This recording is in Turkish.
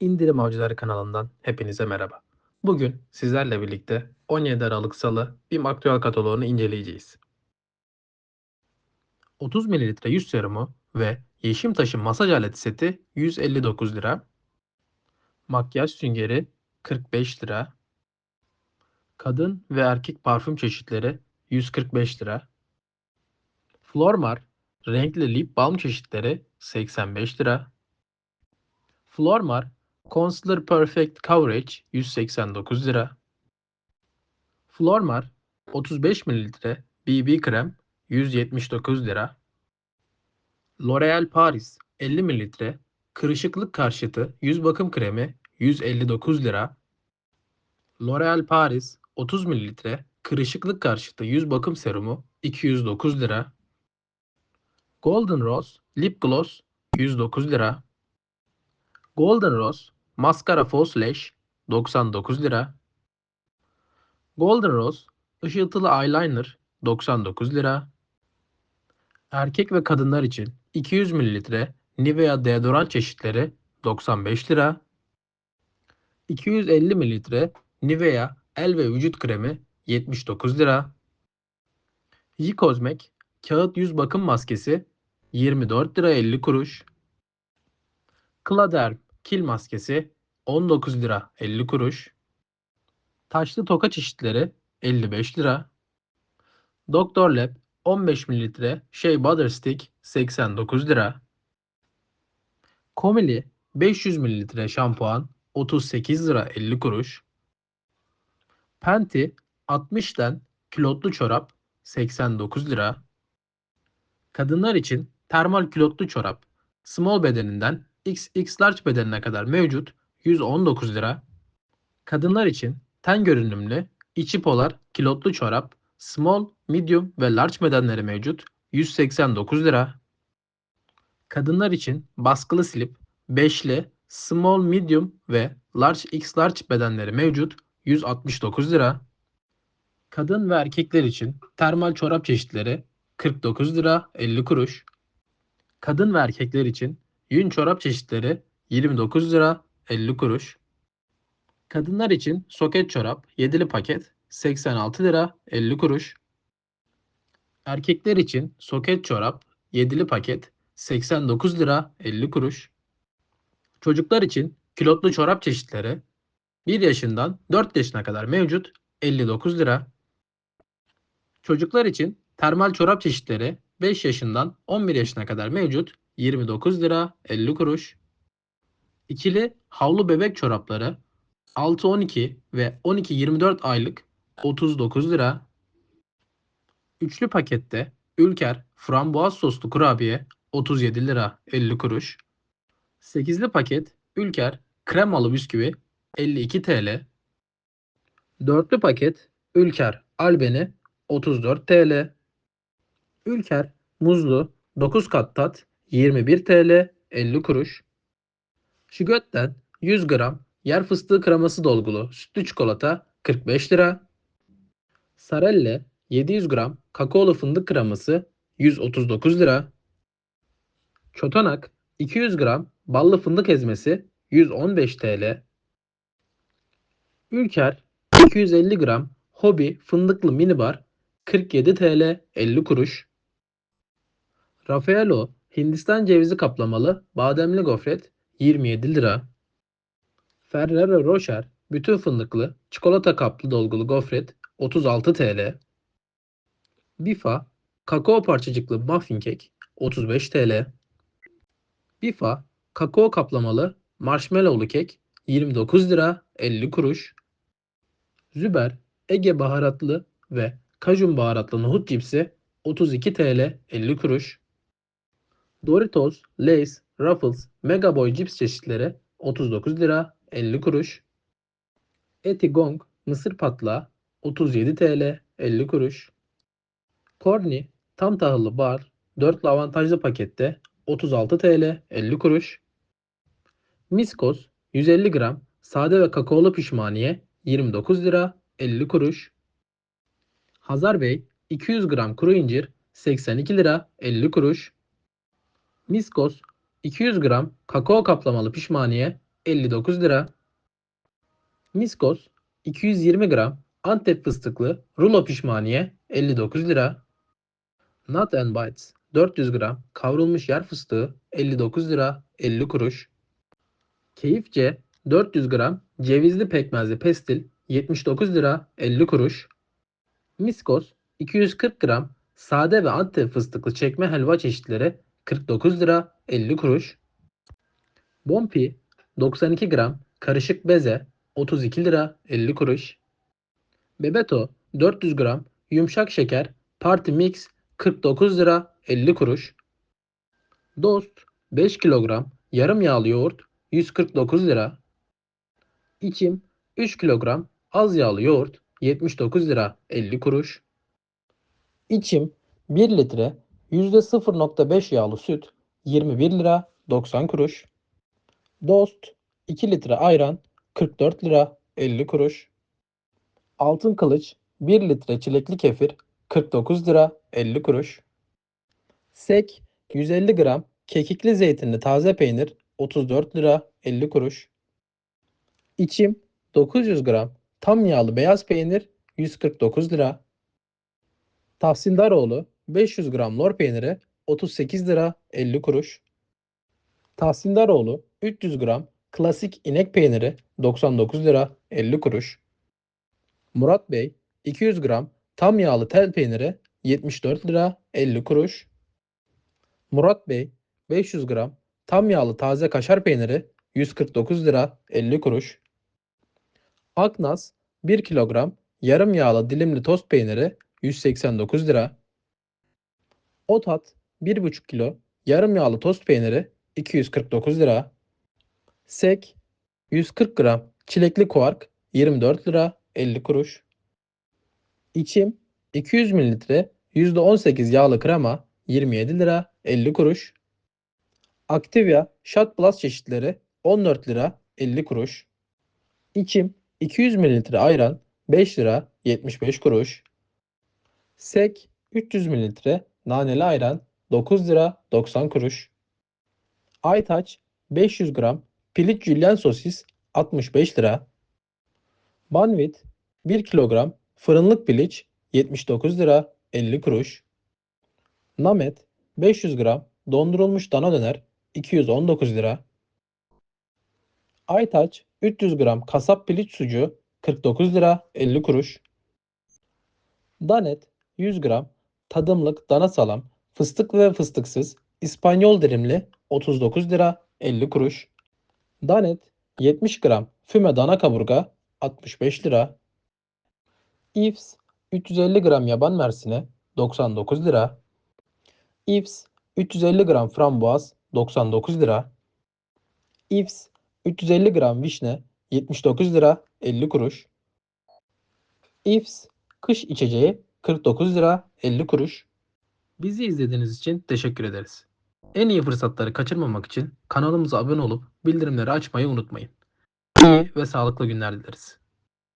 İndirim Avcıları kanalından hepinize merhaba. Bugün sizlerle birlikte 17 Aralık Salı BİM aktüel kataloğunu inceleyeceğiz. 30 ml yüz serumu ve yeşim taşı masaj aleti seti 159 lira. Makyaj süngeri 45 lira. Kadın ve erkek parfüm çeşitleri 145 lira. Flormar renkli lip balm çeşitleri 85 lira. Flormar Concealer Perfect Coverage 189 lira. Flormar 35 ml BB krem 179 lira. L'Oreal Paris 50 ml kırışıklık karşıtı yüz bakım kremi 159 lira. L'Oreal Paris 30 ml kırışıklık karşıtı yüz bakım serumu 209 lira. Golden Rose Lip Gloss 109 lira. Golden Rose Maskara Lash 99 lira. Golden Rose ışıltılı eyeliner 99 lira. Erkek ve kadınlar için 200 ml Nivea deodorant çeşitleri 95 lira. 250 ml Nivea el ve vücut kremi 79 lira. J-Cosmec kağıt yüz bakım maskesi 24 lira 50 kuruş. Claderm kil maskesi 19 lira 50 kuruş. Taşlı toka çeşitleri 55 lira. Doktor Lab 15 ml Shea Butter Stick 89 lira. Komili 500 ml şampuan 38 lira 50 kuruş. Penti 60'ten külotlu çorap 89 lira. Kadınlar için termal külotlu çorap small bedeninden XX large bedenine kadar mevcut 119 lira. Kadınlar için ten görünümlü içi polar kilotlu çorap small, medium ve large bedenleri mevcut 189 lira. Kadınlar için baskılı slip beşli small, medium ve large x large bedenleri mevcut 169 lira. Kadın ve erkekler için termal çorap çeşitleri 49 lira 50 kuruş. Kadın ve erkekler için yün çorap çeşitleri 29 lira 50 kuruş. Kadınlar için soket çorap 7'li paket 86 lira 50 kuruş. Erkekler için soket çorap 7'li paket 89 lira 50 kuruş. Çocuklar için kilotlu çorap çeşitleri 1 yaşından 4 yaşına kadar mevcut 59 lira. Çocuklar için termal çorap çeşitleri 5 yaşından 11 yaşına kadar mevcut 29 lira 50 kuruş. İkili havlu bebek çorapları 6-12 ve 12-24 aylık 39 lira. Üçlü pakette Ülker frambuaz soslu kurabiye 37 lira 50 kuruş. 8'li paket Ülker kremalı bisküvi 52 TL. Dörtlü paket Ülker albeni 34 TL. Ülker muzlu 9 kat tat 21 TL 50 kuruş. Şigöt'ten 100 gram yer fıstığı kreması dolgulu sütlü çikolata 45 lira. Sarelle 700 gram kakaolu fındık kreması 139 lira. Çotanak 200 gram ballı fındık ezmesi 115 TL. Ülker 250 gram Hobi fındıklı mini bar 47 TL 50 kuruş. Raffaello Hindistan cevizi kaplamalı bademli gofret 27 lira. Ferrero Rocher bütün fındıklı çikolata kaplı dolgulu gofret 36 TL. Bifa kakao parçacıklı muffin kek 35 TL. Bifa kakao kaplamalı marshmallowlu kek 29 lira 50 kuruş. Züber Ege baharatlı ve kajun baharatlı nohut cipsi 32 TL 50 kuruş. Doritos, Lay's, Ruffles, Mega Boy cips çeşitleri 39 lira 50 kuruş. Eti Gong mısır patlağı 37 TL 50 kuruş. Corny tam tahıllı bar 4 avantajlı pakette 36 TL 50 kuruş. Miskos 150 gram sade ve kakaolu pişmaniye 29 lira 50 kuruş. Hazar Bey 200 gram kuru incir 82 lira 50 kuruş. Miskos 200 gram kakao kaplamalı pişmaniye 59 lira. Miskos 220 gram Antep fıstıklı rulo pişmaniye 59 lira. Nut and Bites 400 gram kavrulmuş yer fıstığı 59 lira 50 kuruş. Keyifçe 400 gram cevizli pekmezli pestil 79 lira 50 kuruş. Miskos 240 gram sade ve Antep fıstıklı çekme helva çeşitleri 49 lira 50 kuruş. Bompi 92 gram karışık beze 32 lira 50 kuruş. Bebeto 400 gram yumuşak şeker party mix 49 lira 50 kuruş. Dost 5 kilogram yarım yağlı yoğurt 149 lira. İçim 3 kilogram az yağlı yoğurt 79 lira 50 kuruş. İçim 1 litre %0.5 yağlı süt 21 lira 90 kuruş. Dost 2 litre ayran 44 lira 50 kuruş. Altın kılıç 1 litre çilekli kefir 49 lira 50 kuruş. Sek 150 gram kekikli zeytinli taze peynir 34 lira 50 kuruş. İçim 900 gram tam yağlı beyaz peynir 149 lira. Tahsildaroğlu 500 gram lor peyniri 38 lira 50 kuruş. Tahsildaroğlu 300 gram klasik inek peyniri 99 lira 50 kuruş. Murat Bey 200 gram tam yağlı tel peyniri 74 lira 50 kuruş. Murat Bey 500 gram tam yağlı taze kaşar peyniri 149 lira 50 kuruş. Aknaz 1 kilogram yarım yağlı dilimli tost peyniri 189 lira. Otat 1,5 kilo yarım yağlı tost peyniri 249 lira. Sek 140 gram çilekli kuark 24 lira 50 kuruş. İçim 200 mililitre %18 yağlı krema 27 lira 50 kuruş. Activia Shot Plus çeşitleri 14 lira 50 kuruş. İçim 200 mililitre ayran 5 lira 75 kuruş. Sek 300 mililitre naneli ayran 9 lira 90 kuruş. Aytaç 500 gram piliç jülyen sosis 65 lira. Banvit 1 kilogram fırınlık piliç 79 lira 50 kuruş. Namet 500 gram dondurulmuş dana döner 219 lira. Aytaç 300 gram kasap piliç sucuğu 49 lira 50 kuruş. Danet 100 gram tadımlık dana salam fıstıklı ve fıstıksız İspanyol dilimli 39 lira 50 kuruş. Danet 70 gram füme dana kaburga 65 lira. Ifs 350 gram yaban mersini 99 lira. Ifs 350 gram frambuaz 99 lira. Ifs 350 gram vişne 79 lira 50 kuruş. Ifs kış içeceği 49 lira 50 kuruş. Bizi izlediğiniz için teşekkür ederiz. En iyi fırsatları kaçırmamak için kanalımıza abone olup bildirimleri açmayı unutmayın. İyi ve sağlıklı günler dileriz.